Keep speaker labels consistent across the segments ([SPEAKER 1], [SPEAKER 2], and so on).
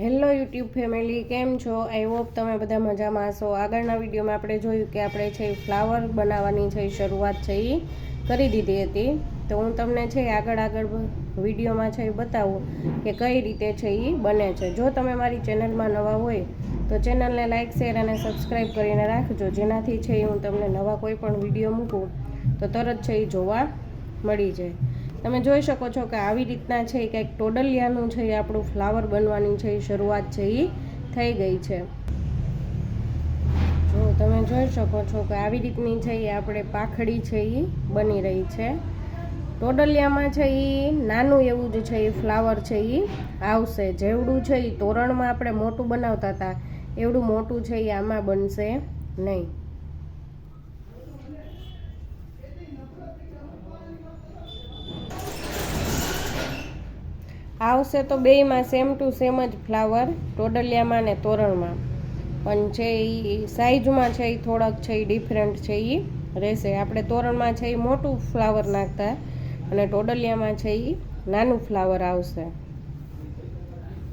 [SPEAKER 1] Hello YouTube family, કેમ છો? I hope તમે બધા મજામાં હશો. આગળના વિડીયોમાં આપણે જોયું કે આપણે છે ફ્લાવર બનાવવાની છે શરૂઆત છે એ કરી દીધી હતી. તો હું તમને છે આગળ આગળ વિડીયોમાં છે બતાવું કે કઈ રીતે છે એ બને છે. જો તમે મારી ચેનલમાં નવા હોય તો ચેનલને લાઇક શેર અને સબસ્ક્રાઈબ કરીને રાખજો. જેનાથી છે હું તમને નવા કોઈ પણ વીડિયો મૂકું તો તરત છે એ જોવા મળી જાય. તમે જોઈ શકો છો કે આવી રીતના છે, કંઈક ટોડલિયાનું છે, એ આપણું ફ્લાવર બનવાની છે, એ શરૂઆત છે એ થઈ ગઈ છે. જો તમે જોઈ શકો છો કે આવી રીતની છે, એ આપણે પાખડી છે એ બની રહી છે. ટોડલિયામાં છે એ નાનું એવું જ છે એ ફ્લાવર છે એ આવશે. જેવડું છે એ તોરણમાં આપણે મોટું બનાવતા હતા, એવડું મોટું છે એ આમાં બનશે નહીં. આવશે તો બેયમાં સેમ ટુ સેમ જ ફ્લાવર ટોડલિયામાં ને તોરણમાં પણ છે એ સાઈઝમાં છે એ થોડાક છે એ ડિફરન્ટ છે એ રહેશે આપણે તોરણમાં છે એ મોટું ફ્લાવર નાખતા અને ટોડલિયામાં છે એ નાનું ફ્લાવર આવશે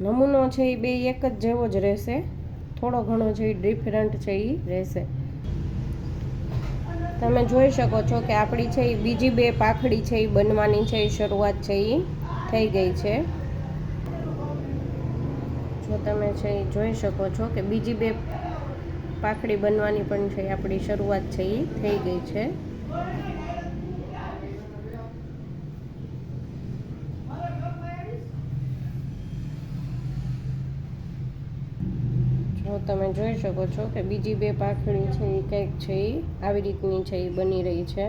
[SPEAKER 1] નમૂનો છે એ બે એક જ જેવો જ રહેશે થોડો ઘણો છે એ ડિફરન્ટ છે એ રહેશે તમે જોઈ શકો છો કે આપણી છે એ બીજી બે પાખડી છે એ બનવાની છે એ શરૂઆત છે એ થઈ ગઈ છે. જો તમે છે એ જોઈ શકો છો કે બીજી બે પાખડી બનવાની પણ છે, આપણી શરૂઆત છે એ થઈ ગઈ છે. જો તમે જોઈ શકો છો કે બીજી બે પાખડી છે એ કંઈક છે એ આવી રીતની છે એ બની રહી છે.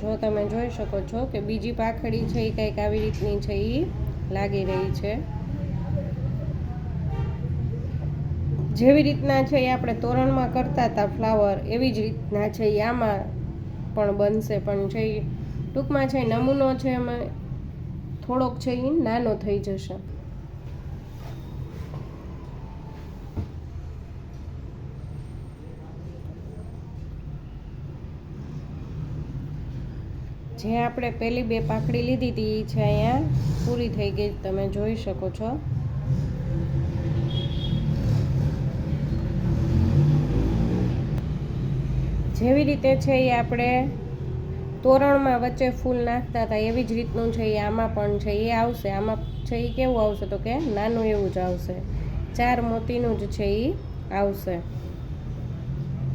[SPEAKER 1] જો તમે જોઈ શકો છો કે બીજી પાખડી છે એ કંઈક આવી રીતની છે એ લાગી રહી છે. જેવી રીતના છે એ આપણે તોરણમાં કરતા હતા ફ્લાવર, એવી જ રીતના છે એ આમાં પણ બનશે. પણ છે ટૂંકમાં છે નમૂનો છે એમાં થોડોક છે એ નાનો થઈ જશે. જે આપણે પહેલી બે પાકડી લીધી હતી એ છે અહીંયા. પૂરી થઈ ગઈ. તમે જોઈ શકો છો. જેવી રીતે છે એ આપણે તોરણમાં વચ્ચે ફૂલ નાખતા હતા, એવી જ રીતનું છે એ આમાં પણ છે. એ આવશે. આમાં છે એ કેવું આવશે તો કે નાનું એવું જ આવશે. ચાર મોતીનું જ છે એ આવશે.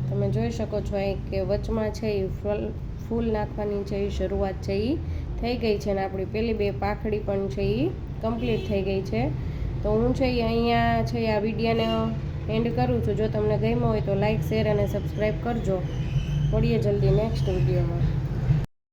[SPEAKER 1] તમે જોઈ શકો છો અહીં કે વચમાં છે એ ફલ ફૂલ નાખવાની છે એ શરૂઆત છે એ થઈ ગઈ છે ને આપણી પેલી બે પાખડી પણ છે એ કમ્પ્લીટ થઈ ગઈ છે. તો હું છે એ અહીંયા છે આ વિડીયાને એન્ડ કરું છું. જો તમને ગમ્યો હોય તો લાઇક શેર અને સબસ્ક્રાઈબ કરજો. મળીએ જલ્દી નેક્સ્ટ વિડીયોમાં.